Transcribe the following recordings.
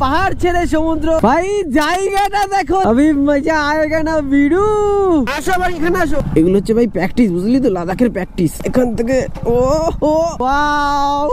পাহাড় ছেড়ে সমুদ্র। ভাই, জায়গাটা দেখো। আমি মজা আয়েগা না বিড়ু? আসো ভাই, এখানে আসো। এগুলো হচ্ছে ভাই প্র্যাকটিস বুঝলি তো? লাদাখের প্র্যাকটিস এখান থেকে, ও ও, ওয়াও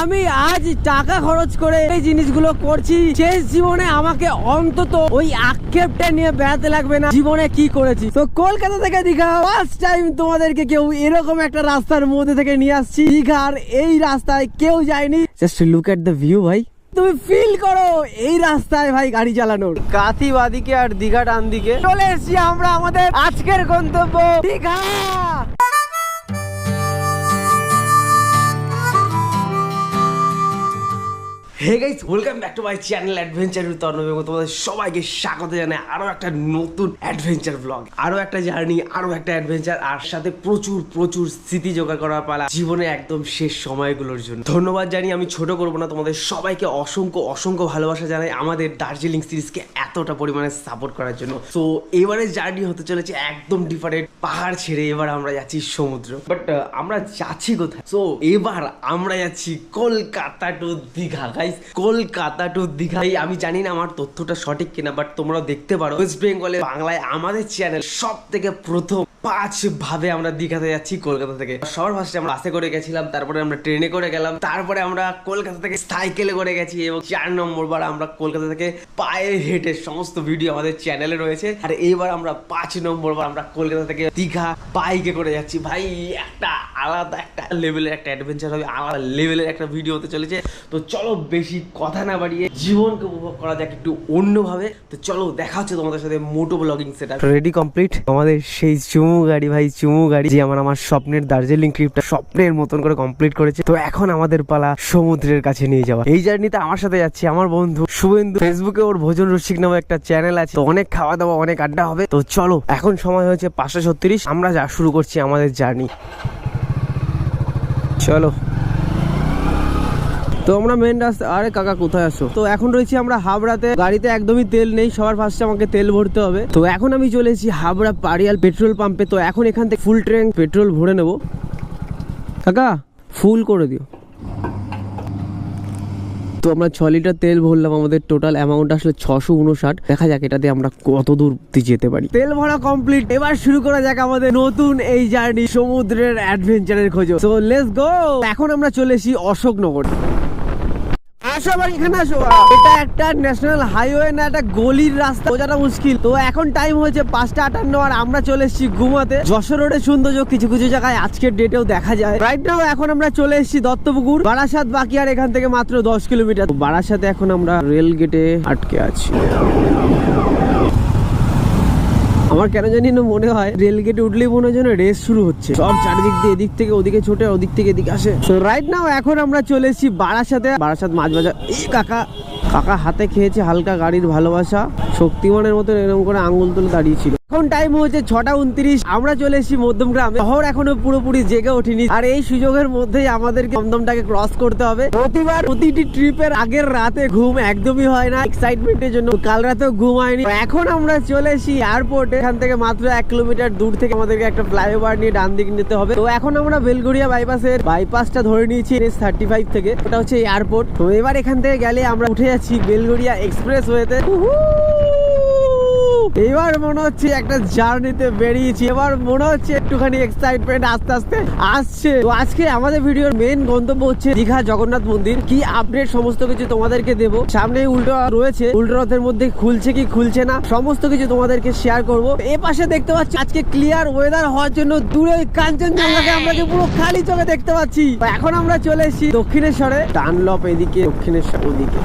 আমি আজ টাকা খরচ করে এই জিনিসগুলো করছি। শেষ জীবনে আমাকে অন্তত ওই আক্ষেপটা নিয়ে বেড়াতে লাগবে না। জীবনে কি করেছি? তো কলকাতা থেকে দীঘা ফার্স্ট টাইম তোমাদেরকে কেউ এরকম একটা রাস্তার মধ্যে থেকে নিয়ে আসছি। দীঘার এই রাস্তায় কেউ যায়নি। Just look at the view ভাই। তুমি ফিল করো, এই রাস্তায় ভাই গাড়ি চালানোর। কাতি বাদিকে আর দীঘা ডান দিকে চলে এসছি আমরা আমাদের আজকের গন্তব্য, Digha! Hey guys welcome back to my channel adventure with Arnab এবং তোমাদের সবাইকে স্বাগত জানাই আরও একটা নতুন অ্যাডভেঞ্চার ব্লগ আরও একটা জার্নি আরও একটা অ্যাডভেঞ্চার আর সাথে প্রচুর প্রচুর স্মৃতি জোগাড় করার পালা জীবনে একদম শেষ সময়গুলোর জন্য। ধন্যবাদ জানি আমি ছোট করব না, তোমাদের সবাইকে অসংখ্য অসংখ্য ভালোবাসা জানাই আমাদের দার্জিলিং সিরিজকে এতটা পরিমাণে সাপোর্ট করার জন্য। তো এবারে জার্নি হতে চলেছে একদম ডিফারেন্ট পাহাড় ছেড়ে এবার আমরা যাচ্ছি সমুদ্র। বাট আমরা যাচ্ছি কোথায়? সো এবার আমরা যাচ্ছি Kolkata to Digha. Guys Kolkata to Digha আমি জানি না আমার তথ্যটা সঠিক কিনা বাট তোমরা দেখতে পারো। ওয়েস্ট বেঙ্গলে বাংলায় আমাদের চ্যানেল সব থেকে প্রথম পাঁচ ভাবে আমরা দীঘাতে যাচ্ছি, কলকাতা থেকে। সবার ফার্স্টে আমরা বাসে করে গেছিলাম, তারপরে আমরা ট্রেনে করে গেলাম, তারপরে আমরা কলকাতা থেকে সাইকেলে করে গেছি, এবং চার নম্বর বার আমরা কলকাতা থেকে পায়ে হেঁটে সমস্ত ভিডিও আমাদের চ্যানেলে রয়েছে। আর এইবার আমরা পাঁচ নম্বর বার আমরা কলকাতা থেকে দীঘা বাইকে করে যাচ্ছি। ভাই, একটা আলাদা একটা লেভেলের একটা অ্যাডভেঞ্চার হবে, আলাদা লেভেলের একটা ভিডিও হতে চলেছে। তো চলো বেশি কথা না বাড়িয়ে জীবনকে উপভোগ করা যাক একটু অন্যভাবে। তো চলো দেখা হচ্ছে তোমাদের সাথে মোটো ব্লগিং সেটা রেডি কমপ্লিট আমাদের সেই চুমু গাড়ি ভাই, চুমু গাড়ি যে আমার আমার স্বপ্নের দার্জিলিং ট্রিপটা স্বপ্নের মতন করে কমপ্লিট করেছে। তো এখন আমাদের পালা সমুদ্রের কাছে নিয়ে যাওয়া। এই জার্নিতে আমার সাথে যাচ্ছে আমার বন্ধু শুভেন্দু। ফেসবুকে ওর ভোজন রসিক নামে একটা চ্যানেল আছে। তো অনেক খাওয়া দাওয়া অনেক আড্ডা হবে। তো চলো, এখন সময় হয়েছে পাঁচশো ছত্রিশ। আমরা যা শুরু করছি আমাদের জার্নি চলো। তো আমরা মেন রাস্তা আরে কাকা, কোথায় আসো তো এখন রয়েছি আমরা হাবড়াতে। গাড়িতে একদমই তেল নেই, সবার ফার্স্টে আমাকে তেল ভরতে হবে। তো এখন আমি চলেছি হাবড়া পাড়িয়াল পেট্রোল পাম্পে তো এখন এখান থেকে ফুল ট্যাঙ্ক পেট্রোল ভরে নেব। কাকা ফুল করে দিও। তো আমরা ছ লিটার তেল ভরলাম, আমাদের টোটাল অ্যামাউন্ট আসলে ছশো উনষাট। দেখা যাক এটাতে আমরা কত দূর যেতে পারি। তেল ভরা কমপ্লিট এবার শুরু করা যাক আমাদের নতুন এই জার্নি সমুদ্রের অ্যাডভেঞ্চারের খোঁজ। তো লেস গো এখন আমরা চলে এসি অশোকনগর। আসো আবার এখানে আসো। এটা একটা ন্যাশনাল হাইওয়ে না একটা গলির রাস্তা। বোঝাটা মুশকিল। তো এখন টাইম হয়েছে পাঁচটা আটান্ন আর আমরা চলে এসেছি ঘুমাতে। যশোর রোডের সৌন্দর্য কিছু কিছু জায়গায় আজকের ডেটেও দেখা যায়। রাইট এখন আমরা চলে এসেছি দত্তপুকুর। বারাসাত বাকি আর এখান থেকে মাত্র দশ কিলোমিটার। বারাসাতে এখন আমরা রেল গেটে আটকে আছি। আমার কেন জানি না মনে হয় রেল গেটে উঠলেই মনে হয় রেস শুরু হচ্ছে। সব চারিদিক দিয়ে এদিক থেকে ওদিকে ছোটে, ওদিক থেকে এদিকে আসে। তো রাইট নাও এখন আমরা চলে এসেছি বারাসাতে। বারাসাত মাছ বাজার। এই কাকা কাকা হাতে খেয়েছে হালকা গাড়ির ভালোবাসা। শক্তিমানের মতো এরকম করে আঙুল তুলে দাঁড়িয়েছিল এখন টাইম হচ্ছে ছটা উনত্রিশ। আমরা চলে এসেছি মধ্যম গ্রামে। শহর এখনও পুরোপুরি জেগে ওঠেনি। আর এই সুযোগের মধ্যেই আমাদেরকে দমদমটাকে ক্রস করতে হবে। প্রতিবার প্রতিটি ট্রিপের আগের রাতে ঘুম একদমই হয় না। এক্সাইটমেন্টের জন্য কাল রাতেও ঘুম হয়নি। এখন আমরা চলে এসেছি এয়ারপোর্টে এখান থেকে মাত্র এক কিলোমিটার দূর থেকে আমাদেরকে একটা ফ্লাইওভার নিয়ে ডান দিকে নিতে হবে। তো এখন আমরা বেলগড়িয়া বাইপাসের বাইপাসটা ধরে নিয়েছি এস থার্টি ফাইভ থেকে। ওটা হচ্ছে এয়ারপোর্ট তো এবার এখান থেকে গেলে আমরা উঠে যাচ্ছি বেলগড়িয়া এক্সপ্রেস ওয়েতে এবার মনে হচ্ছে একটা জার্নিতে বেরিয়েছি। এবার মনে হচ্ছে একটুখানি এক্সাইটমেন্ট আস্তে আস্তে আসছে। তো আজকে আমাদের ভিডিওর মেন গন্তব্য হচ্ছে দীঘা জগন্নাথ মন্দির। কি আপডেট সমস্ত কিছু তোমাদেরকে দেব। সামনে উল্টো রয়েছে। উল্টো রথের মধ্যে খুলছে কি খুলছে না, সমস্ত কিছু তোমাদেরকে শেয়ার করব। এ পাশে দেখতে পাচ্ছি, আজকে ক্লিয়ার ওয়েদার হওয়ার জন্য দূরে কাঞ্চনজঙ্ঘাকে আমরা পুরো খালি চোখে দেখতে পাচ্ছি। এখন আমরা চলে এসেছি দক্ষিণেশ্বরে। ডানলপ এদিকে, দক্ষিণেশ্বর ওদিকে।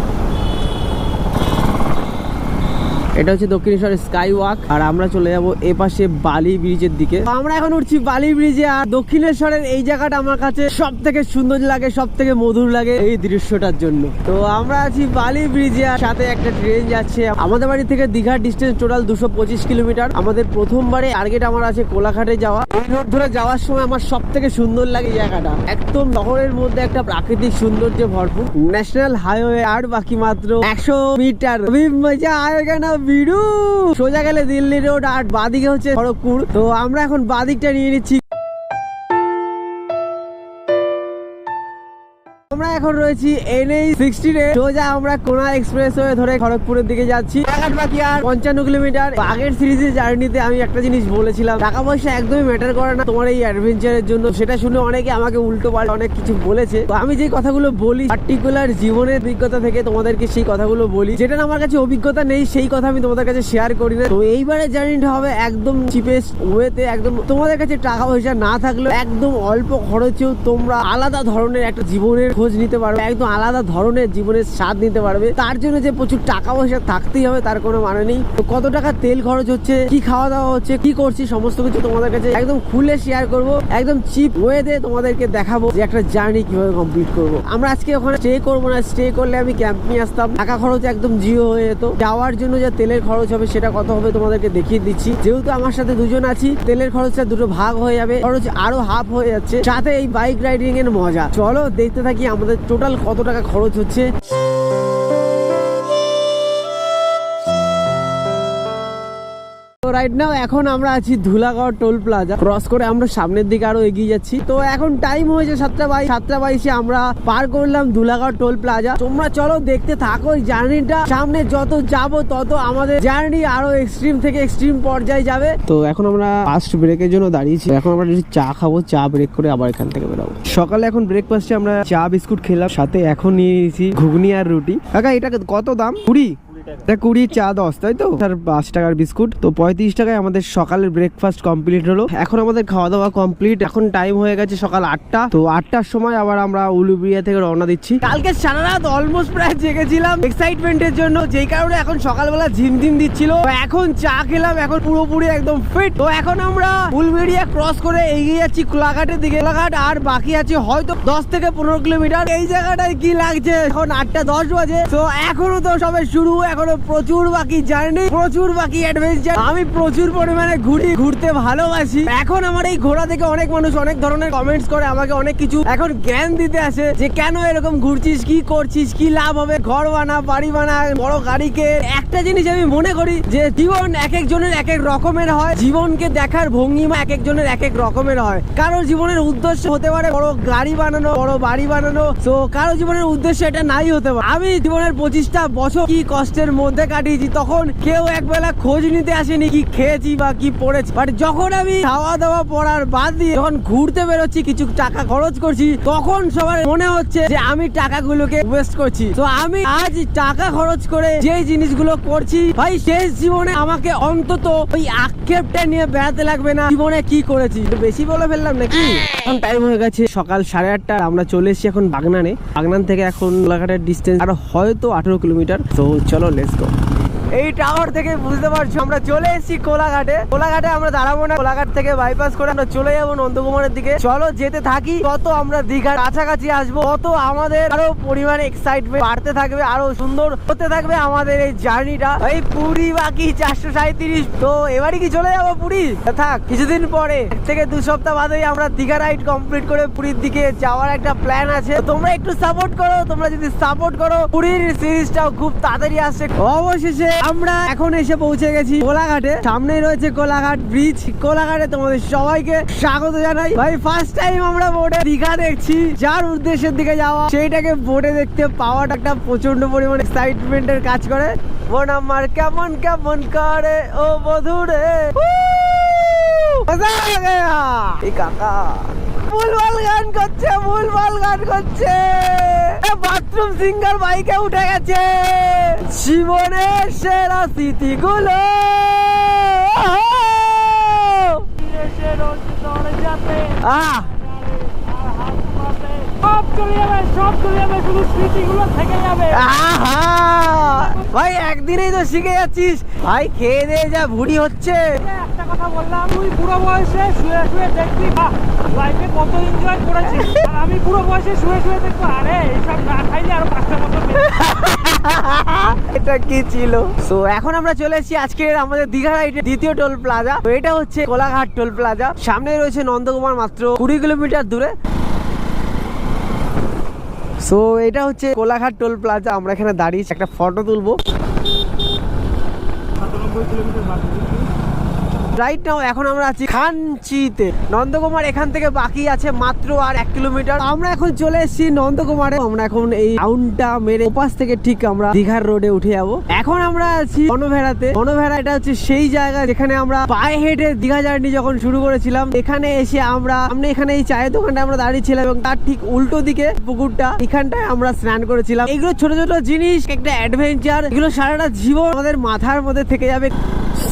এটা হচ্ছে দক্ষিণেশ্বর স্কাই ওয়াক আর আমরা চলে যাব এ পাশে বালি ব্রিজের দিকে। আমরা এখন উঠছি বালি ব্রিজে, আর দক্ষিণেশ্বরের এই জায়গাটা আমার কাছে সব থেকে সুন্দর লাগে সব থেকে মধুর লাগে এই দৃশ্যটার জন্য। তো আমরা আছি বালি ব্রিজে, আর সাথে একটা ট্রেন যাচ্ছে। আমাদের বাড়ি থেকে দীঘার ডিস্টেন্স টোটাল দুশো পঁচিশ কিলোমিটার। আমাদের প্রথমবারে টার্গেট আমার আছে কোলাঘাটে যাওয়া। রোড ধরে যাওয়ার সময় আমার সব থেকে সুন্দর লাগে জায়গাটা। একদম শহরের মধ্যে একটা প্রাকৃতিক সৌন্দর্য ভরপুর। ন্যাশনাল হাইওয়ে আর বাকি মাত্র একশো মিটার। মজা আয়গা বিড়ু সোজা গেলে দিল্লি রোড আর বাদিকে হচ্ছে খড়গপুর। তো আমরা এখন বাদিকটা নিয়ে নিচ্ছি আমরা এখন রয়েছি এনএইচ সিক্সটিন সোজা আমরা কোনা এক্সপ্রেস হয়ে ধরে খড়গপুরের দিকে যাচ্ছি। পঞ্চান্ন কিলোমিটার। আগের সিরিজের জার্নিতে আমি একটা জিনিস বলেছিলাম, টাকা পয়সা একদমই ম্যাটার করে না তোমার এই অ্যাডভেঞ্চারের জন্য। সেটা শুনে অনেকে আমাকে উল্টো পাল্টা অনেক কিছু বলেছে। তো আমি যে কথাগুলো বলি পার্টিকুলার জীবনের অভিজ্ঞতা থেকে তোমাদেরকে সেই কথাগুলো বলি। যেটা আমার কাছে অভিজ্ঞতা নেই, সেই কথা আমি তোমাদের কাছে শেয়ার করি না। তো এইবারে জার্নিটা হবে একদম চিপেস্ট ওয়েতে একদম তোমাদের কাছে টাকা পয়সা না থাকলেও একদম অল্প খরচেও তোমরা আলাদা ধরনের একটা জীবনের খোঁজ নিতে পারবে, একদম আলাদা ধরনের জীবনের স্বাদ নিতে পারবে। তার জন্য যে প্রচুর টাকা পয়সা থাকতেই হবে, তার কোনো মানে নেই। তো কত টাকা তেল খরচ হচ্ছে, কি খাওয়া দাওয়া হচ্ছে, কি করছি, সমস্ত কিছু তোমাদের কাছে একদম খুলে শেয়ার করব। একদম চিপ ওয়েতে তোমাদেরকে দেখাবো যে একটা জার্নি কীভাবে কমপ্লিট করব। আমরা আজকে ওখানে স্টে করব না স্টে করলে আমি ক্যাম্প নিয়ে আসতাম। টাকা খরচ একদম জিও হয়ে যেত। যাওয়ার জন্য যে তেলের খরচ হবে, সেটা কত হবে তোমাদেরকে দেখিয়ে দিচ্ছি। যেহেতু আমার সাথে দুজন আছি, তেলের খরচটা দুটো ভাগ হয়ে যাবে, খরচ আরও হাফ হয়ে যাচ্ছে। সাথে এই বাইক রাইডিং এর মজা। চলো দেখতে থাকি আমাদের টোটাল কত টাকা খরচ হচ্ছে? রাইট নাও এখন আমরা আছি ধুলাগড় টোল প্লাজা। ক্রস করে আমরা সামনের দিকে আরও এগিয়ে যাচ্ছি। তো এখন টাইম হয়েছে সাতটা বাইশ সাতটা বাইশে আমরা পার করলাম ধুলাগড় টোল প্লাজা। তোমরা চলো দেখতে থাকো জার্নিটা। সামনে যত যাব, তত আমাদের জার্নি আরও এক্সট্রিম থেকে এক্সট্রিম পর্যায়ে যাবে। তো এখন আমরা ফার্স্ট ব্রেকের জন্য দাঁড়িয়েছি। এখন আমরা চা খাব, চা ব্রেক করে আবার এখান থেকে বেরোবো। সকালে এখন ব্রেকফাস্টে আমরা চা, বিস্কুট খেলাম, সাথে এখন নিয়ে নিয়েছি ঘুগনি আর রুটি। কাকা এটা কত দাম? কুড়ি? কুড়ি, চা দশ, তাই তো? আর পাঁচ টাকার বিস্কুট। তো পঁয়ত্রিশ টাকায় আমাদের সকালের ব্রেকফাস্ট কমপ্লিট হলো। এখন আমাদের খাওয়া দাওয়া কমপ্লিট এখন টাইম হয়ে গেছে সকাল আটটা। তো আটটার সময় আবার আমরা উলুবিয়া থেকে রওনা দিচ্ছি। কালকে সারা রাত অলমোস্ট প্রায় জেগেছিলাম এক্সাইটমেন্টের জন্য। যেই কারণে এখন সকালবেলা ঝিমঝিম দিচ্ছিল। এখন চা খেলাম, এখন পুরোপুরি একদম ফিট তো এখন আমরা উলবেড়িয়া ক্রস করে এগিয়ে যাচ্ছি কোলাঘাটের দিকে। কোলাঘাট আর বাকি আছে হয়তো দশ থেকে পনেরো কিলোমিটার। এই জায়গাটায় কি লাগছে? এখন আটটা দশ বাজে। তো এখনও তো সবে শুরু। এখনও প্রচুর বাকি জার্নি, প্রচুর বাকি অ্যাডভেঞ্চার আমি প্রচুর পরিমাণে ঘুরি, ঘুরতে ভালোবাসি। এখন আমার এই ঘোরা থেকে অনেক মানুষ অনেক ধরনের কমেন্টস করে, আমাকে অনেক কিছু এখন জ্ঞান দিতে আসে যে কেন এরকম ঘুরছিস, কি করছিস, কি লাভ হবে? ঘর বানা, বাড়ি বানা, বড় গাড়িকে একটা জিনিস আমি মনে করি যে জীবন এক একজনের এক এক রকমের হয়। জীবনকে দেখার ভঙ্গিমা এক একজনের এক এক রকমের হয়। কারও জীবনের উদ্দেশ্য হতে পারে বড় গাড়ি বানানো, বড় বাড়ি বানানো। তো কারও জীবনের উদ্দেশ্য এটা নাই হতে পারে। আমি জীবনের পঁচিশটা বছর কি কষ্টের মধ্যে কাটিয়েছি, তখন কেউ একবেলা খোঁজ নিতে আসেনি কি খেয়েছি বা কি পড়েছি। বাট যখন আমি খাওয়া দাওয়া পড়ার বাদ দিয়ে যখন ঘুরতে বেরোচ্ছি, কিছু টাকা খরচ করছি, তখন সবার মনে হচ্ছে যে আমি টাকাগুলোকে ওয়েস্ট করছি। তো আমি আজ টাকা খরচ করে যে জিনিসগুলো করছি, ভাই, শেষ জীবনে আমাকে অন্তত ওই আক্ষেপটা নিয়ে বেড়াতে লাগবে না। জীবনে কি করেছি? বেশি বলে ফেললাম নাকি? এখন টাইম হয়ে গেছে সকাল সাড়ে আটটা, আমরা চলে এসেছি এখন বাগনানে। বাগনান থেকে এখন কোলাঘাটের ডিস্টেন্স আর হয়তো আঠেরো কিলোমিটার। তো চলো লেটস গো এই টাওয়ার থেকে বুঝতে পারছ, আমরা চলে এসেছি কোলাঘাটে। কোলাঘাটে আমরা দাঁড়াবো না, কোলাঘাট থেকে বাইপাস করে আমরা চলে যাব নন্দকুমারের দিকে। চলো যেতে থাকি তত আমরা দীঘার কাছাকাছি আসব তত আমাদের আরও পরিমাণে এক্সাইটমেন্ট বাড়তে থাকবে, আরও সুন্দর হতে থাকবে আমাদের এই জার্নিটা এই পুরী বাকি চারশো সাঁত্রিশ তো এবারই কি চলে যাব পুরী? থাক, কিছুদিন পরে থেকে দু সপ্তাহ বাদেই আমরা দীঘা রাইড কমপ্লিট করে পুরীর দিকে যাওয়ার একটা প্ল্যান আছে। তোমরা একটু সাপোর্ট করো, তোমরা যদি সাপোর্ট করো, পুরীর সিরিজটাও খুব তাড়াতাড়ি আসছে। অবশেষে আমরা এখন এসে পৌঁছে গেছি কোলাঘাটে সামনেই রয়েছে কোলাঘাট ব্রিজ কোলাঘাটে তোমাদের সবাইকে স্বাগত জানাই। ভাই ফার্স্ট টাইম আমরা বোটে দীঘা দেখছি। যার উদ্দেশ্যের দিকে যাওয়া, সেইটাকে বোটে দেখতে পাওয়াটা একটা প্রচণ্ড পরিমাণ এক্সাইটমেন্টের কাজ করে। বোন আমার কেমন কেমন করে? ও বধুরে। মজা। এই কাকা। ভুলভাল গান করছে, ভুলভাল গান করছে। বাথরুম সিঙ্গার বাইকে উঠে গেছে। জীবনের সেরা স্মৃতিগুলো। আহ! সব চলে যাবে সব চলে স্মৃতিগুলো থেকে যাবে আহা! ভাই, একদিনেই তো শিখে যাচ্ছিস। ভাই, খেয়ে দিয়ে যা, ভুড়ি হচ্ছে। কথা বললাম তুই বুড়ো বয়সে শুয়ে শুয়ে দেখবি বাহ লাইফে কত এনজয় করেছিস আর আমি বুড়ো বয়সে শুয়ে শুয়ে দেখব আরে এইসব না খাইলে আরও পাঁচটা বেঁচে এটা কি ছিল? তো এখন আমরা চলে এসেছি আজকের আমাদের দীঘা রাইডের দ্বিতীয় টোল প্লাজা তো এটা হচ্ছে কোলাঘাট টোল প্লাজা সামনে রয়েছে নন্দকুমার মাত্র কুড়ি কিলোমিটার দূরে। সো এটা হচ্ছে কোলাঘাট টোল প্লাজা আমরা এখানে দাঁড়িয়েছি একটা ফটো তুলবো। সাতানব্বই কিলোমিটার রাইট নাও এখন আমরা আছি খানচিতে। নন্দকুমার এখান থেকে বাকি আছে মাত্র আর এক কিলোমিটার। আমরা এখন চলে এসেছি নন্দকুমারে। আমরা এখন এই রাউন্ডটা মেরে ওপাশ থেকে ঠিক আমরা দীঘার রোডে উঠে যাব। এখন আমরা আছি বনভেড়াতে। বনভেড়া, এটা হচ্ছে সেই জায়গা যেখানে আমরা পায়ে হেঁটে দীঘা জার্নি যখন শুরু করেছিলাম, এখানে এসে আমরা সামনে এখানে এই চায়ের দোকানটা আমরা দাঁড়িয়েছিলাম এবং তার ঠিক উল্টো দিকে পুকুরটা, এখানটায় আমরা স্নান করেছিলাম। এগুলো ছোট ছোট জিনিস, একটা অ্যাডভেঞ্চার এগুলো সারাটা জীবন আমাদের মাথার মধ্যে থেকে যাবে।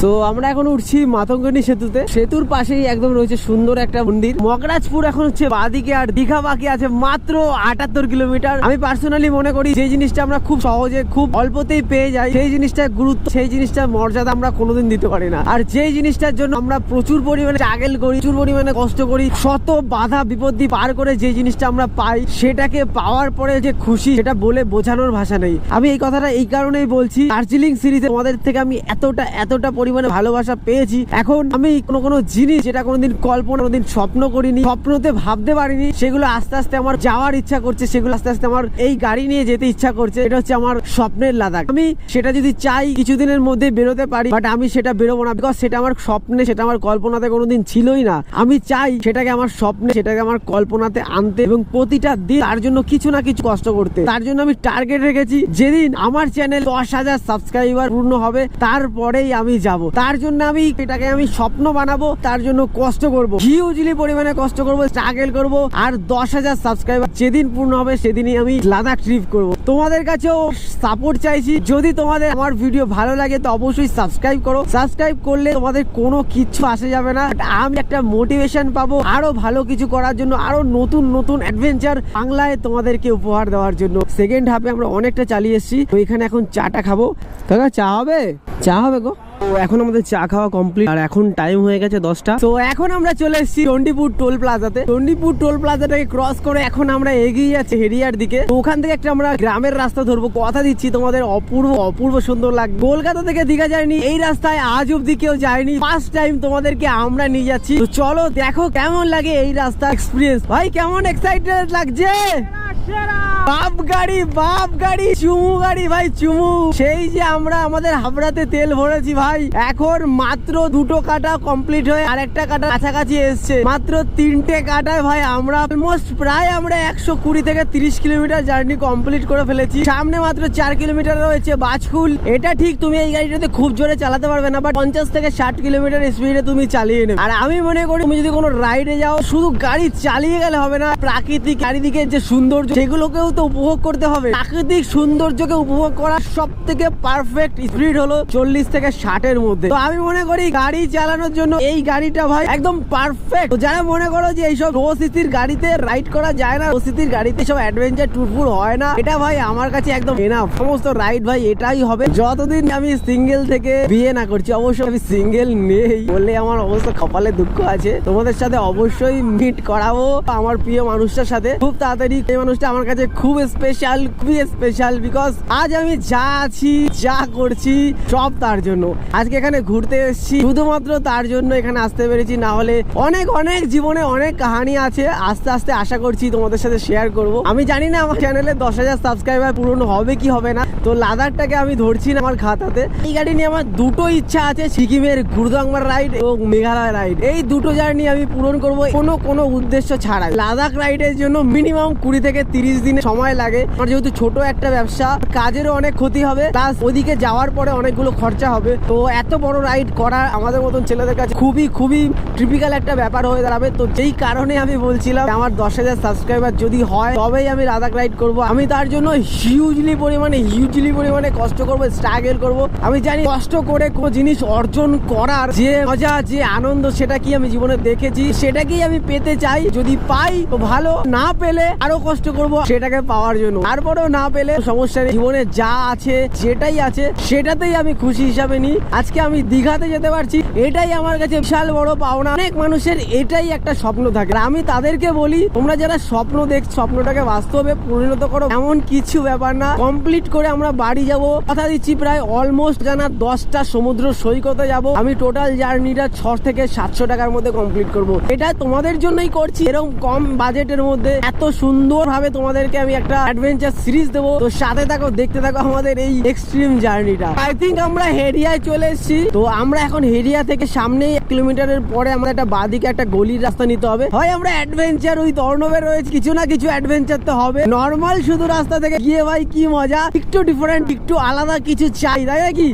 তো আমরা এখন উঠছি মাতঙ্গনী সেতুতে। সেতুর পাশেই একদম রয়েছে সুন্দর একটা মন্দির। মগরাজপুর এখন হচ্ছে বাদিকে আর দীঘা বাকি আছে মাত্র আটাত্তর কিলোমিটার। আমি পার্সোনালি মনে করি যে জিনিসটা আমরা খুব সহজে, খুব অল্পতেই পেয়ে যাই। সেই জিনিসটা গুরুত্ব, সেই জিনিসটার মর্যাদা আমরা কোনোদিন দিতে পারি না। আর যেই জিনিসটার জন্য আমরা প্রচুর পরিমাণে স্ট্রাগল করি, প্রচুর পরিমাণে কষ্ট করি, শত বাধা বিপত্তি পার করে যে জিনিসটা আমরা পাই, সেটাকে পাওয়ার পরে যে খুশি, সেটা বলে বোঝানোর ভাষা নেই। আমি এই কথাটা এই কারণেই বলছি, দার্জিলিং সিরিজে তোমাদের থেকে আমি এতটা এতটা পরিমাণে ভালোবাসা পেয়েছি। এখন আমি কোনো কোনো জিনিস যেটা কোনোদিন কল্পনা, কোনোদিন স্বপ্ন করিনি, স্বপ্নতে ভাবতে পারিনি, সেগুলো আস্তে আস্তে আমার যাওয়ার ইচ্ছা করছে, সেগুলো আস্তে আস্তে আমার এই গাড়ি নিয়ে যেতে ইচ্ছা করছে। এটা হচ্ছে আমার স্বপ্নের লাদাখ। আমি সেটা যদি চাই, কিছুদিনের মধ্যে বেরোতে পারি বাট আমি সেটা বেরোবো না বিকজ সেটা আমার স্বপ্নে, সেটা আমার কল্পনাতে কোনোদিন ছিলই না। আমি চাই সেটাকে আমার স্বপ্নে, সেটাকে আমার কল্পনাতে আনতে এবং প্রতিটা দিন তার জন্য কিছু না কিছু কষ্ট করতে। তার জন্য আমি টার্গেট রেখেছি। যেদিন আমার চ্যানেল দশ হাজার সাবস্ক্রাইবার পূর্ণ হবে, তারপরেই আমি যাব। তার জন্য আমি এটাকে আমি স্বপ্ন বানাবো, তার জন্য কষ্ট করব। হিউজলি পরিমাণে কষ্ট করব স্ট্রাগল করব, আর দশ হাজার সাবস্ক্রাইবার যেদিন পূর্ণ হবে, সেদিনই আমি লাদাখ ট্রিপ করব। তোমাদের কাছেও সাপোর্ট চাইছি। যদি তোমাদের আমার ভিডিও ভালো লাগে, তো অবশ্যই সাবস্ক্রাইব করো। সাবস্ক্রাইব করলে তোমাদের কোনো কিচ্ছু আসে যাবে না। আমি একটা মোটিভেশন পাবো আরও ভালো কিছু করার জন্য, আরও নতুন নতুন অ্যাডভেঞ্চার বাংলায় তোমাদেরকে উপহার দেওয়ার জন্য। সেকেন্ড হাফে আমরা অনেকটা চালিয়ে এসেছি। তো এখানে এখন চাটা খাব। কাকা, চা হবে? চা হবে গো। এখন আমাদের চা খাওয়া কমপ্লিট আর এখন টাইম হয়ে গেছে দশটা। তো এখন আমরা চলে এসেছি চণ্ডীপুর টোল প্লাজাতে। চণ্ডীপুর টোল প্লাজাটাকে ক্রস করে এখন আমরা এগিয়ে যাচ্ছি হেরিয়ার দিকে। তো ওখান থেকে একটা আমরা গ্রামের রাস্তা ধরবো। কথা দিচ্ছি তোমাদের অপূর্ব অপূর্ব সুন্দর লাগবে কলকাতা থেকে দীঘা যায়নি। এই রাস্তায় আজ অব্দি কেউ যায়নি। ফার্স্ট টাইম তোমাদেরকে আমরা নিয়ে যাচ্ছি। তো চলো দেখো কেমন লাগে এই রাস্তা এক্সপিরিয়েন্স ভাই, কেমন এক্সাইটেড লাগছে? বাপ গাড়ি বাপ গাড়ি, চুমু গাড়ি ভাই, চুমু। সেই যে আমরা আমাদের হাবড়াতে তেল ভরেছি ভাই। এখন মাত্র দুটো কাটা কমপ্লিট হয়ে আরেকটা কাটা কাছাকাছি এসছে। মাত্র তিনটে কাটায় ভাই, আমরা অলমোস্ট প্রায় আমরা একশো কুড়ি থেকে তিরিশ কিলোমিটার জার্নি কমপ্লিট করে ফেলেছি। সামনে মাত্র চার কিলোমিটার রয়েছে বাজকুল। এটা ঠিক তুমি এই গাড়িটাতে খুব জোরে চালাতে পারবে না বাট পঞ্চাশ থেকে ষাট কিলোমিটার স্পিডে তুমি চালিয়ে নেবে। আর আমি মনে করি, তুমি যদি কোনো রাইডে যাও, শুধু গাড়ি চালিয়ে গেলে হবে না, প্রাকৃতিক চারিদিকে যে সৌন্দর্য সেগুলোকেও তো উপভোগ করতে হবে। প্রাকৃতিক সৌন্দর্যকে উপভোগ করার সব থেকে পারফেক্ট স্পিড হলো চল্লিশ থেকে ষাটের মধ্যে। তো আমি মনে করি গাড়ি চালানোর জন্য এই গাড়িটা ভাই একদম পারফেক্ট যারা মনে করো যে এইসব ও সিসির গাড়িতে রাইড করা যায় না ও সিসির গাড়িতে সব অ্যাডভেঞ্চার ট্যুরফুর হয় না, এটা ভাই আমার কাছে একদম এনাফ সমস্ত রাইড ভাই এটাই হবে। যতদিন আমি সিঙ্গেল থেকে বিয়ে না করছি, অবশ্যই আমি সিঙ্গেল নেই বলে আমার অবশ্য কপালে দুঃখ আছে। তোমাদের সাথে অবশ্যই মিট করাবো আমার প্রিয় মানুষটার সাথে। খুব তাড়াতাড়ি এই মানুষটা আমার কাছে খুব স্পেশাল খুবই স্পেশাল বিকজ আজ আমি যা আছি, যা করছি, সব তার জন্য। আজকে এখানে ঘুরতে এসেছি, শুধুমাত্র তার জন্য এখানে আসতে পেরেছি। না হলে অনেক অনেক জীবনে অনেক কাহানি আছে। আস্তে আস্তে আশা করছি তোমাদের সাথে শেয়ার করব। আমি জানি না আমার চ্যানেলে দশ হাজার সাবস্ক্রাইবার পূরণ হবে কি হবে না। তো লাদাখটাকে আমি ধরছি না আমার খাতাতে। এই গাড়ি নিয়ে আমার দুটো ইচ্ছা আছে, সিকিমের গুরুদংমার রাইড এবং মেঘালয় রাইড এই দুটো জার্নি আমি পূরণ করব কোনো কোনো উদ্দেশ্য ছাড়া লাদাখ রাইডের জন্য মিনিমাম কুড়ি থেকে তিরিশ দিনের সময় লাগে। আমার যেহেতু ছোট একটা ব্যবসা, কাজেরও অনেক ক্ষতি হবে। প্লাস ওদিকে যাওয়ার পরে অনেকগুলো খরচা হবে। তো এত বড় রাইড করা আমাদের মতন ছেলেদের কাছে খুবই খুবই ট্রিপিক্যাল একটা ব্যাপার হয়ে দাঁড়াবে। তো যেই কারণে আমি বলছিলাম, আমার দশ হাজার সাবস্ক্রাইবার যদি হয়, তবেই আমি লাদাখ রাইড করব। আমি তার জন্য হিউজলি পরিমাণে হিউজলি পরিমাণে কষ্ট করব স্ট্রাগল করব। আমি জানি কষ্ট করে কোনো জিনিস অর্জন করার যে মজা, যে আনন্দ, সেটা কি আমি জীবনে দেখেছি, সেটাকেই আমি পেতে চাই। যদি পাই, তো ভালো। না পেলে আরও কষ্ট করব সেটাকে পাওয়ার জন্য। তারপরেও না পেলে সমস্যা নেই। জীবনে যা আছে, যেটাই আছে, সেটাতেই আমি খুশি হিসাবে নিই। আজকে আমি দীঘাতে যেতে পারছি। এটাই আমার কাছে বিশাল বড় পাওনা। অনেক মানুষের এটাই একটা স্বপ্ন থাকে। আমি তাদেরকে বলি, তোমরা যারা স্বপ্ন দেখ, স্বপ্নটাকে বাস্তবে পরিণত করো। এমন কিছু ব্যাপার না। কমপ্লিট করে আমরা বাড়ি যাব। কথা দিচ্ছি প্রায় অলমোস্ট জানা দশটা সমুদ্র সৈকতে যাব। আমি টোটাল জার্নিটা ছ থেকে সাতশো টাকার মধ্যে কমপ্লিট করব। এটা তোমাদের জন্যই করছি। এরকম কম বাজেটের মধ্যে এত সুন্দর ভাবে তোমাদেরকে আমি একটা অ্যাডভেঞ্চার সিরিজ দেবো। তো সাথে থাকো দেখতে থাকো আমাদের এই এক্সট্রিম জার্নিটা আই থিঙ্ক আমরা হেরিয়ায় চলে এসেছি। তো আমরা এখন হেরিয়া থেকে সামনে এক কিলোমিটারের পরে আমরা একটা বাদিকে একটা গলির রাস্তা নিতে হবে। হয় আমরা অ্যাডভেঞ্চার ওই অর্ণবের রয়েছে। কিছু না কিছু অ্যাডভেঞ্চার তো হবে। নর্মাল শুধু রাস্তা থেকে গিয়ে ভাই কি মজা। একটু ডিফারেন্ট একটু আলাদা কিছু চাই তাই নাকি?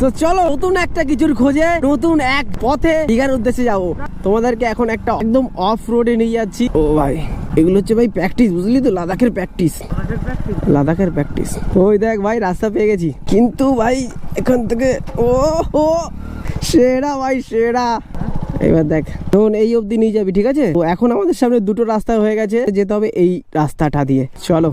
তো চলো নতুন একটা কিছুর খোঁজে নতুন এক পথে দীঘার উদ্দেশ্যে যাব। তোমাদেরকে এখন একটা একদম অফ রোডে নিয়ে যাচ্ছি। ও ভাই এগুলো হচ্ছে ভাই প্র্যাকটিস বুঝলি তো? লাদাখের প্র্যাকটিস লাদাখের প্র্যাকটিস ওই দেখ ভাই, রাস্তা পেয়ে গেছি। কিন্তু ভাই, এখান থেকে, ও ও, সেরা ভাই, সেরা। এবার দেখ তখন এই অবধি নিয়ে যাবি, ঠিক আছে? তো এখন আমাদের সামনে দুটো রাস্তা হয়ে গেছে, যেতে হবে এই রাস্তাটা দিয়ে। চলো।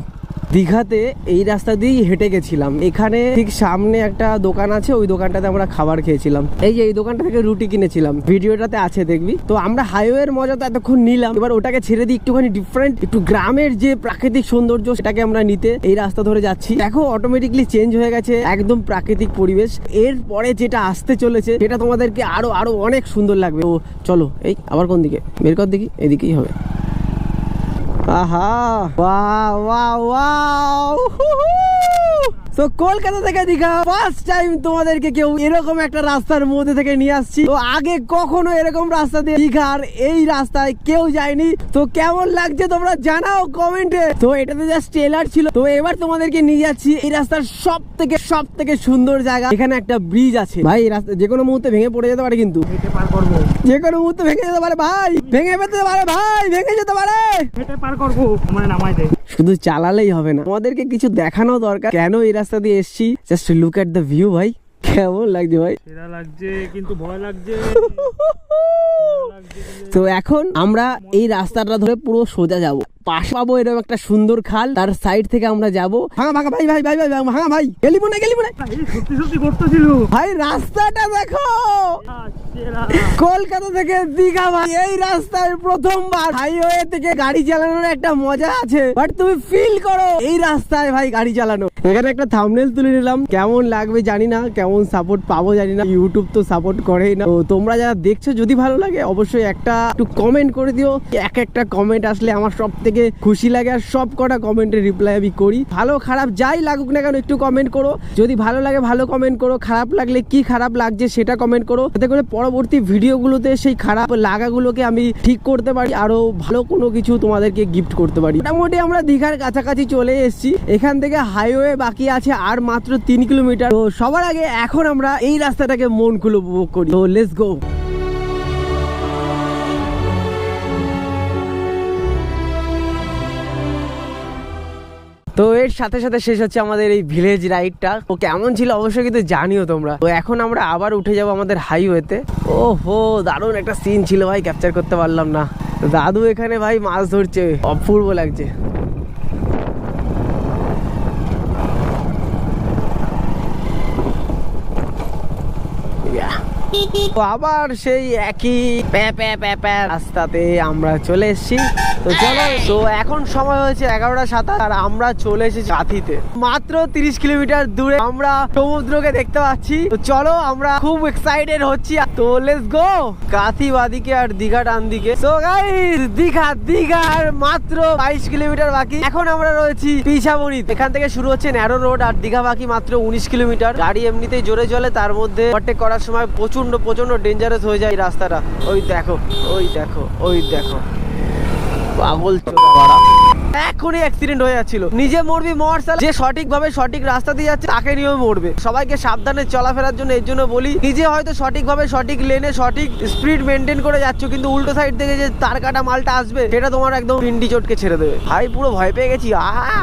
দীঘাতে এই রাস্তা দিয়েই হেঁটে গেছিলাম। এখানে ঠিক সামনে একটা দোকান আছে, ওই দোকানটাতে আমরা খাবার খেয়েছিলাম। এই যে, এই দোকানটা থেকে রুটি কিনেছিলাম। ভিডিওটাতে আছে, দেখবি? তো আমরা হাইওয়ের মজা তো এতক্ষণ নিলাম। এবার ওটাকে ছেড়ে দিই একটুখানি ডিফারেন্ট একটু গ্রামের যে প্রাকৃতিক সৌন্দর্য, সেটাকে আমরা নিতে এই রাস্তা ধরে যাচ্ছি। দেখো অটোমেটিকলি চেঞ্জ হয়ে গেছে একদম প্রাকৃতিক পরিবেশ। এর পরে যেটা আসতে চলেছে, সেটা তোমাদেরকে আরও আরও অনেক সুন্দর লাগবে। ও চলো, এই আবার কোন দিকে? বের কর দেখি, এদিকেই হবে। আহা ওয়াও ওয়াও ওয়াও তো কলকাতা থেকে দীঘা ফার্স্ট টাইম তোমাদেরকে কেউ এরকম একটা রাস্তার মধ্যে থেকে নিয়ে আসছি। তো আগে কখনো এরকম রাস্তা দিয়ে দীঘার এই রাস্তায় কেউ যায়নি। তো কেমন লাগছে তোমরা জানাও কমেন্টে। তো এটাতে জাস্ট ট্রেলার ছিল। তো এবার তোমাদেরকে নিয়ে যাচ্ছি এই রাস্তার সব থেকে সব থেকে সুন্দর জায়গা। এখানে একটা ব্রিজ আছে। ভাই এই রাস্তা যে কোনো মুহূর্তে ভেঙে পড়ে যেতে পারে কিন্তু। পার করব। যে কোনো মুহূর্তে ভেঙে যেতে পারে ভাই। ভেঙে যেতে পারে ভাই ভেঙে যেতে পারে। হেঁটে পার করব। মানে নামাই শুধু চালালেই হবে না। আমাদেরকে কিছু দেখানো দরকার। কেন এই রাস্তা দিয়ে এসছি। Just look at the view ভাই। কেমন লাগছে ভাই? সেরা লাগছে কিন্তু ভয় লাগছে। তো এখন আমরা এই রাস্তাটা ধরে পুরো সোজা যাব। পাশ পাবো এরকম একটা সুন্দর খাল তার সাইড থেকে আমরা যাব। ভাঙা ভাঙা ভাই ভাই ভাই ভাই ভাঙা ভাই। গেলিব না গেলিব না সত্যি সত্যি করতেছিল ভাই রাস্তাটা দেখো! কলকাতা থেকে দীঘা ভাই, এই রাস্তায় প্রথমবার। হাইওয়ে থেকে গাড়ি চালানোর একটা মজা আছে বাট তুমি ফিল করো, এই রাস্তায় ভাই গাড়ি চালানো। এখানে একটা থামনেল তুলে নিলাম, কেমন লাগবে জানি না, কেমন সাপোর্ট পাবো জানি না ইউটিউব তো সাপোর্ট করেই না। তো তোমরা যারা দেখছ, যদি ভালো লাগে, অবশ্যই একটা একটু কমেন্ট করে দিও। এক একটা কমেন্ট আসলে আমার সব থেকে খুশি লাগে, আর সব কটা কমেন্টের রিপ্লাই আমি করি। ভালো, খারাপ, যাই লাগুক না কেন, একটু কমেন্ট করো। যদি ভালো লাগে, ভালো কমেন্ট করো। খারাপ লাগলে কি খারাপ লাগছে, সেটা কমেন্ট করো। যাতে করে পরবর্তী ভিডিওগুলোতে সেই খারাপ লাগাগুলোকে আমি ঠিক করতে পারি, আরও ভালো কোনো কিছু তোমাদেরকে গিফট করতে পারি। মোটামুটি আমরা দীঘার কাছাকাছি চলে এসেছি। এখান থেকে হাইওয়ে বাকি আছে আর মাত্র তিন কিলোমিটার তো সবার আগে এখন আমরা এই রাস্তাটাকে মন খুলে উপভোগ করি। তো লেটস গো তো এর সাথে সাথে শেষ হচ্ছে আমাদের এই ভিলেজ রাইডটা ও কেমন ছিল অবশ্যই কিন্তু জানিও তোমরা। তো এখন আমরা আবার উঠে যাব আমাদের হাইওয়েতে ও হো দারুণ একটা সিন ছিল ভাই ক্যাপচার করতে পারলাম না। দাদু এখানে ভাই মাছ ধরছে, অপূর্ব লাগছে Yeah. তো আবার সেই একই প্যা প্যা প্যা প্যা রাস্তাতে আমরা চলে এসেছি। তো চলো, তো এখন সময় হয়েছে এগারোটা সাতাশ, আর আমরা চলে এসেছি কাথিতে মাত্র তিরিশ কিলোমিটার দূরে আমরা সমুদ্রকে দেখতে পাচ্ছি। তো চলো, আমরা খুব এক্সাইটেড হচ্ছি। তো লেটস গো কাথি বাদিকে আর দীঘা ডান দিকে তো গাইস দীঘা দীঘার মাত্র বাইশ কিলোমিটার বাকি। এখন আমরা রয়েছি পিছামণি এখান থেকে শুরু হচ্ছে ন্যারো রোড আর দীঘা বাকি মাত্র উনিশ কিলোমিটার। গাড়ি এমনিতেই জোরে চলে, তার মধ্যে ওভারটেক করার সময় প্রচণ্ড প্রচণ্ড ডেঞ্জারাস হয়ে যায় রাস্তাটা। ওই দেখো ওই দেখো ওই দেখো। পাগল বাড়া। এখনই অ্যাক্সিডেন্ট হয়ে যাচ্ছিল। নিজে মরবি, মর যে সঠিক ভাবে সঠিক রাস্তা দিয়ে যাচ্ছে, তাকে নিয়েও মরবে। সবাইকে সাবধানে চলাফেরার জন্য এর জন্য বলি, নিজে হয়তো সঠিক ভাবে সঠিক লেনে সঠিক স্পিড মেনটেন করে যাচ্ছ, কিন্তু উল্টো সাইড থেকে যে তার কাটা মালটা আসবে, সেটা তোমার একদম পিন্ডি চটকে ছেড়ে দেবে। ভাই, পুরো ভয় পেয়ে গেছি আহা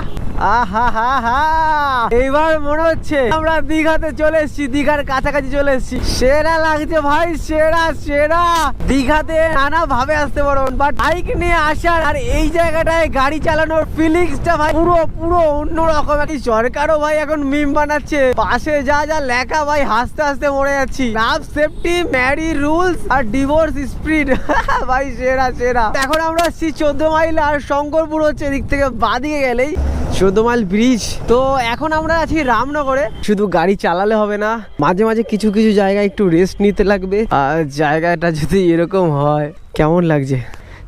এইবার মনে হচ্ছে আমরা দীঘাতে চলে এসেছি, দীঘার কাছাকাছি চলে এসেছি। সেরা লাগছে ভাই, সেরা সেরা। দীঘাতে নানা ভাবে আসতে পারো বাট বাইক নিয়ে আসার আর এই জায়গাটায় গাড়ি চালানোর ফিলিংসটা ভাই পুরো পুরো অন্য রকম একটি সরকারও ভাই এখন মিম বানাচ্ছে। পাশে যা যা লেখা ভাই, হাসতে হাসতে মরে যাচ্ছি। লাভ সেফটি ম্যারি রুলস আর ডিভোর্স স্পিড ভাই, সেরা সেরা। এখন আমরা আসছি চোদ্দ মাইল আর শঙ্করপুর হচ্ছে এদিক থেকে বাদিকে গেলেই। চোদ্দ মাইল ব্রিজ। তো এখন আমরা আছি রামনগরে। শুধু গাড়ি চালালে হবে না, মাঝে মাঝে কিছু কিছু জায়গায় একটু রেস্ট নিতে লাগবে। আর জায়গাটা যদি এরকম হয়, কেমন লাগছে?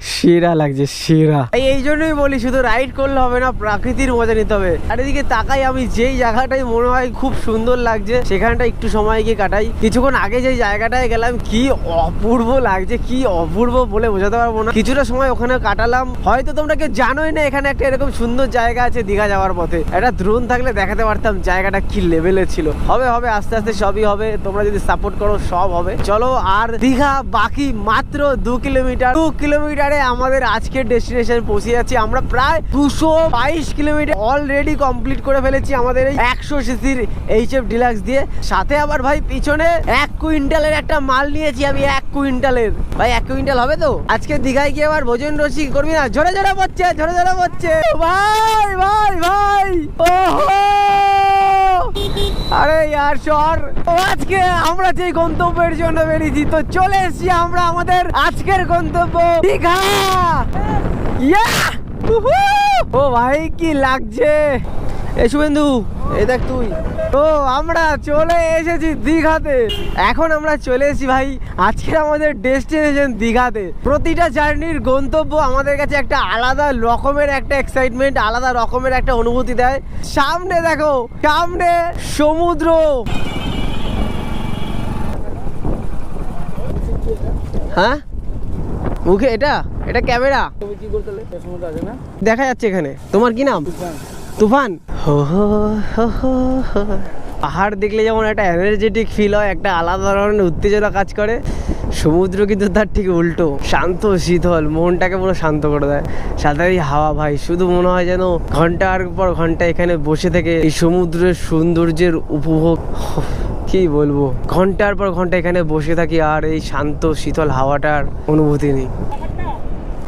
সেরা লাগছে, সেরা। এই জন্যই বলি, শুধু রাইড করলে হবে না, প্রাকৃতির মজা নিতে হবে। আর এদিকে তাকাই আমি, যেই জায়গাটাই মনে হয় খুব সুন্দর লাগছে সেখানটা একটু সময় গিয়ে কাটাই। কিছুক্ষণ আগে যেই জায়গাটায় গেলাম, কি অপূর্ব লাগছে, কি অপূর্ব বলে বোঝাতে পারব না। কিছুটা সময় ওখানে কাটালাম। হয়তো তোমরা কেউ জানোই না, এখানে একটা এরকম সুন্দর জায়গা আছে দীঘা যাওয়ার পথে। একটা দ্রোন থাকলে দেখাতে পারতাম জায়গাটা কি লেভেলে ছিল। হবে হবে, আস্তে আস্তে সবই হবে। তোমরা যদি সাপোর্ট করো, সব হবে। চলো, আর দীঘা বাকি মাত্র দু কিলোমিটার। দু কিলোমিটারে আমাদের আজকের ডেস্টিনেশন পৌঁছে যাচ্ছি। আমরা প্রায় দুশো বাইশ কিলোমিটার অলরেডি কমপ্লিট করে ফেলেছি আমাদের এই একশো সিসির এইচ এফ ডিলাক্স দিয়ে। সাথে আবার ভাই পিছনে এক কুইন্টালের একটা মাল নিয়েছি আমি, এক কুইন্টালের। ভাই, এক কুইন্টাল হবে তো? আজকে দীঘায় গিয়ে আবার ভোজন রসি করবি না, ঝরে ঝরে পড়ছে, ঝরে ঝরে পড়ছে। ভাই ভাই ভাই, ওহো! আরে ইয়ার ও, আজকে আমরা যে গন্তব্যের জন্য বেরিয়েছি, তো চলে এসছি আমরা আমাদের আজকের গন্তব্য, দীঘা। ইয়া! ও ভাই, কি লাগছে? এসু বন্ধু এই দেখ তুই। ও আমরা চলে এসেছি দীঘাতে। এখন আমরা চলে এসেছি ভাই আজকে আমাদের ডেস্টিনেশন দীঘাতে। প্রতিটা জার্নির গন্তব্য আমাদের কাছে একটা আলাদা রকমের একটা এক্সাইটমেন্ট আলাদা রকমের একটা অনুভূতি দেয়। সামনে দেখো সামনে সমুদ্র। হ্যাঁ? মুখে এটা? এটা ক্যামেরা দেখা যাচ্ছে এখানে। তোমার কি নাম? তুফান। পাহাড় দেখলে যেমন একটা এনার্জেটিক ফিল হয়, একটা আলাদা ধরনের উত্তেজনা কাজ করে। সমুদ্র কিন্তু তার ঠিক উল্টো, শান্ত, শীতল, মনটাকে পুরো শান্ত করে দেয়। এই হাওয়া ভাই, শুধু মনে হয় যেন ঘণ্টার পর ঘণ্টা এখানে বসে থেকে এই সমুদ্রের সৌন্দর্যের উপভোগ। কি বলব? ঘণ্টার পর ঘণ্টা এখানে বসে থাকি আর এই শান্ত, শীতল হাওয়াটার অনুভূতি নেই।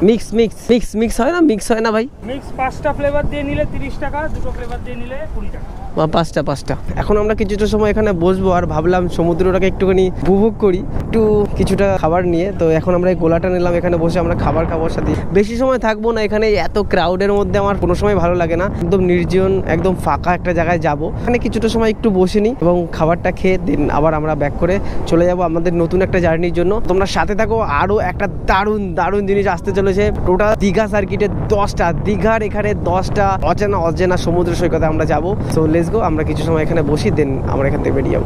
মিক্স মিক্স মিক্স মিক্স হয় না? মিক্স হয় না ভাই? মিক্স পাঁচটা ফ্লেভার দিয়ে নিলে তিরিশ টাকা, দুটো ফ্লেভার দিয়ে নিলে কুড়ি টাকা। বা পাঁচটা পাঁচটা। এখন আমরা কিছুটা সময় এখানে বসবো আর ভাবলাম সমুদ্রটাকে একটুখানি উপভোগ করি, একটু কিছুটা খাবার নিয়ে। তো এখন আমরা এই গোলাটা নিলাম, এখানে বসে আমরা খাবার খাবার সাথে। বেশি সময় থাকব না এখানে এত ক্রাউডের মধ্যে আমার কোনো সময় ভালো লাগে না। একদম নির্জন, একদম ফাঁকা একটা জায়গায় যাব। এখানে কিছুটা সময় একটু বসে নিই এবং খাবারটা খেয়ে দিন আবার আমরা ব্যাক করে চলে যাব আমাদের নতুন একটা জার্নির জন্য। তোমরা সাথে থাকো আরও একটা দারুণ দারুণ জিনিস আসতে চলেছে। টোটাল দীঘা সার্কিটে দশটা, দীঘার এখানে দশটা অচেনা অচেনা সমুদ্র সৈকতে আমরা যাব। সো লেটস গো আমরা কিছু সময় এখানে বসি দেন আমরা এখান থেকে বেরিয়ে যাব।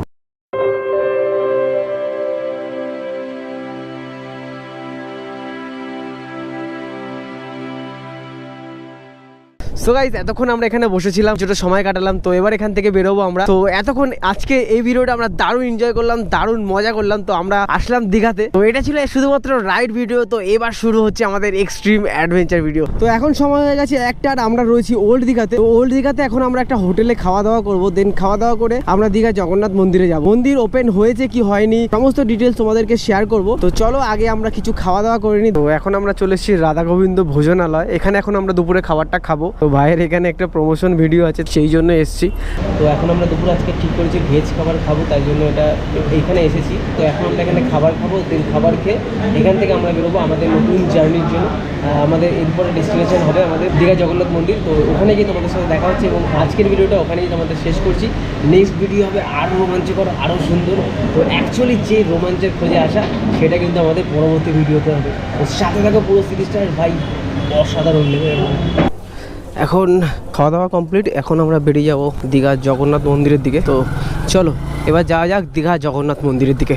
সো গাইজ এতক্ষণ আমরা এখানে বসেছিলাম ছোট সময় কাটালাম, তো এবার এখান থেকে বেরোবো আমরা। তো এতক্ষণ আজকে এই ভিডিওটা আমরা দারুণ এনজয় করলাম, দারুণ মজা করলাম, তো আমরা আসলাম দীঘাতে। তো এটা ছিল শুধুমাত্র রাইড ভিডিও তো এবার শুরু হচ্ছে আমাদের এক্সট্রিম অ্যাডভেঞ্চার ভিডিও তো এখন সময় হয়ে গেছে একটা আর আমরা রয়েছি ওল্ড দীঘাতে। তো ওল্ড দীঘাতে এখন আমরা একটা হোটেলে খাওয়া দাওয়া করব দেন খাওয়া দাওয়া করে আমরা দীঘা জগন্নাথ মন্দিরে যাব। মন্দির ওপেন হয়েছে কি হয়নি, সমস্ত ডিটেলস তোমাদেরকে শেয়ার করব। তো চলো আগে আমরা কিছু খাওয়া দাওয়া করে নিই তো এখন আমরা চলে এসেছি রাধা গোবিন্দ ভোজনালয়। এখানে এখন আমরা দুপুরে খাবারটা খাব। তো ভাইয়ের এখানে একটা প্রমোশন ভিডিও আছে, সেই জন্য এসেছি। তো এখন আমরা দুপুর আজকে ঠিক করেছি, ভেজ খাবার খাব, তাই জন্য এটা এখানে এসেছি। তো এখন আমরা এখানে খাবার খাব দেন খাবার খেয়ে এখান থেকে আমরা বেরোবো আমাদের নতুন জার্নির জন্য। আমাদের এরপরে ডেস্টিনেশন হবে আমাদের দীঘা জগন্নাথ মন্দির। তো ওখানে গিয়ে তোমাদের সাথে দেখা হচ্ছে এবং আজকের ভিডিওটা ওখানেই তোমাদের শেষ করছি। নেক্সট ভিডিও হবে আরও রোমাঞ্চকর আরও সুন্দর। তো অ্যাকচুয়ালি যে রোমাঞ্চের খোঁজে আসা, সেটা কিন্তু আমাদের পরবর্তী ভিডিওতে হবে। তো সাথে থাকো পুরো সিরিজটা ভাই, অসাধারণ লেগে এখন খাওয়া দাওয়া কমপ্লিট এখন আমরা বেরিয়ে যাব দীঘা জগন্নাথ মন্দিরের দিকে। তো চলো, এবার যাওয়া যাক দীঘা জগন্নাথ মন্দিরের দিকে।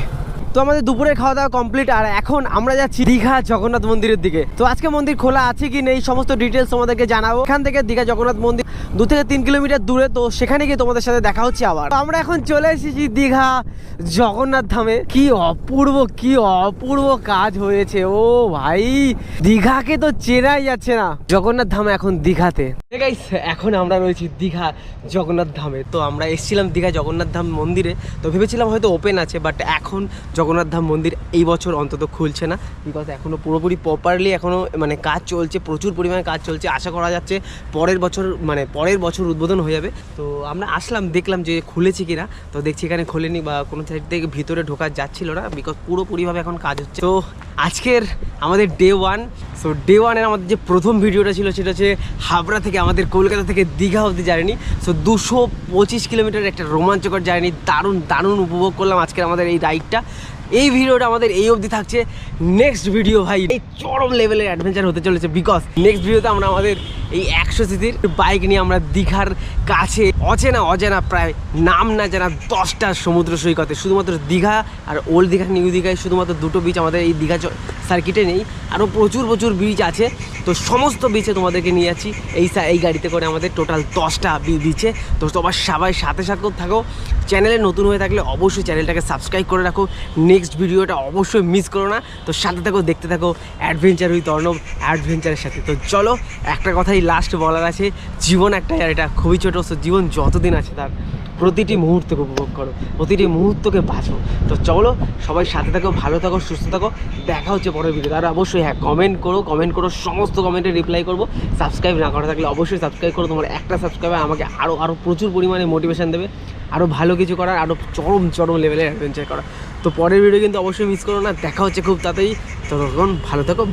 তো আমাদের দুপুরে খাওয়া দাওয়া কমপ্লিট আর এখন আমরা যাচ্ছি দীঘা জগন্নাথ মন্দিরের দিকে। তো আজকে মন্দির খোলা আছে কি নেই, সমস্ত ডিটেলস তোমাদেরকে জানাব। এখান থেকে দীঘা জগন্নাথ মন্দির দু থেকে তিন কিলোমিটার দূরে, তো সেখানে গিয়ে তোমাদের সাথে দেখা হচ্ছে আবার। আমরা এখন চলে এসেছি দীঘা জগন্নাথ ধামে। কি অপূর্ব কি অপূর্ব কাজ হয়েছে। ও ভাই, দীঘাকে তো চেনাই যাচ্ছে না। জগন্নাথ ধামে এখন দীঘাতে। এখন আমরা রয়েছি দীঘা জগন্নাথ ধামে। তো আমরা এসেছিলাম দীঘা জগন্নাথ ধাম মন্দিরে। তো ভেবেছিলাম হয়তো ওপেন আছে বাট এখন জগন্নাথ ধাম মন্দির এই বছর অন্তত খুলছে না। বিকজ এখনও পুরোপুরি প্রপারলি এখনও মানে কাজ চলছে, প্রচুর পরিমাণে কাজ চলছে, আশা করা যাচ্ছে পরের বছর মানে পরের বছর উদ্বোধন হয়ে যাবে। তো আমরা আসলাম, দেখলাম যে খুলেছে কিনা। তো দেখছি এখানে খোলেনি বা কোনো সাইড থেকে ভিতরে ঢোকা যাচ্ছিল না বিকজ পুরোপুরিভাবে এখন কাজ হচ্ছে। তো আজকের আমাদের ডে ওয়ান সো ডে ওয়ানের আমাদের যে প্রথম ভিডিওটা ছিল সেটা হচ্ছে হাবড়া থেকে আমাদের কলকাতা থেকে দীঘা অবধি জার্নি। সো দুশো পঁচিশ কিলোমিটার একটা রোমাঞ্চকর জার্নি, দারুণ দারুণ উপভোগ করলাম আজকের আমাদের এই রাইডটা এই ভিডিওটা আমাদের এই অবধি থাকছে। নেক্সট ভিডিও ভাই, এই চরম লেভেলের অ্যাডভেঞ্চার হতে চলেছে বিকজ নেক্সট ভিডিওতে আমরা আমাদের এই একশো সিসির বাইক নিয়ে আমরা দীঘার কাছে, অচেনা অজেনা প্রায় নাম না জানা দশটা সমুদ্র সৈকতে, শুধুমাত্র দীঘা আর ওল্ড দীঘা নিউ দীঘায় শুধুমাত্র দুটো বিচ আমাদের এই দীঘা সার্কিটে নেই। আরও প্রচুর প্রচুর বিচ আছে। তো সমস্ত বিচে তোমাদেরকে নিয়ে যাচ্ছি। এই এই গাড়িতে করে আমাদের টোটাল দশটা বিচে তো তোমার সবাই সাথে সাথে থাকো। চ্যানেলে নতুন হয়ে থাকলে অবশ্যই চ্যানেলটাকে সাবস্ক্রাইব করে রাখো। নেক্সট ভিডিওটা অবশ্যই মিস করো না। তো সাথে থাকো, দেখতে থাকো অ্যাডভেঞ্চার উইথ অর্ণব অ্যাডভেঞ্চারের সাথে। তো চলো, একটা কথাই লাস্ট বলার আছে। জীবন একটাই আর এটা খুবই ছোটো জীবন যতদিন আছে তার। প্রতিটি মুহূর্তকে উপভোগ করো, প্রতিটি মুহূর্তকে বাঁচো। তো চলো, সবাই সাথে থাকো, ভালো থাকো, সুস্থ থাকো। দেখা হচ্ছে পরের ভিডিও আর অবশ্যই হ্যাঁ কমেন্ট করো কমেন্ট করো, সমস্ত কমেন্টে রিপ্লাই করব। সাবস্ক্রাইব না করা থাকলে অবশ্যই সাবস্ক্রাইব করো। তোমার একটা সাবস্ক্রাইবে আমাকে আরও আরও প্রচুর পরিমাণে মোটিভেশন দেবে। আরও ভালো কিছু করার আরও চরম চরম লেভেলের অ্যাডভেঞ্চার করা তো পরের ভিডিও কিন্তু অবশ্যই মিস করো না। দেখা হচ্ছে খুব তাড়াতাড়ি। ততক্ষণ ভালো থাকো.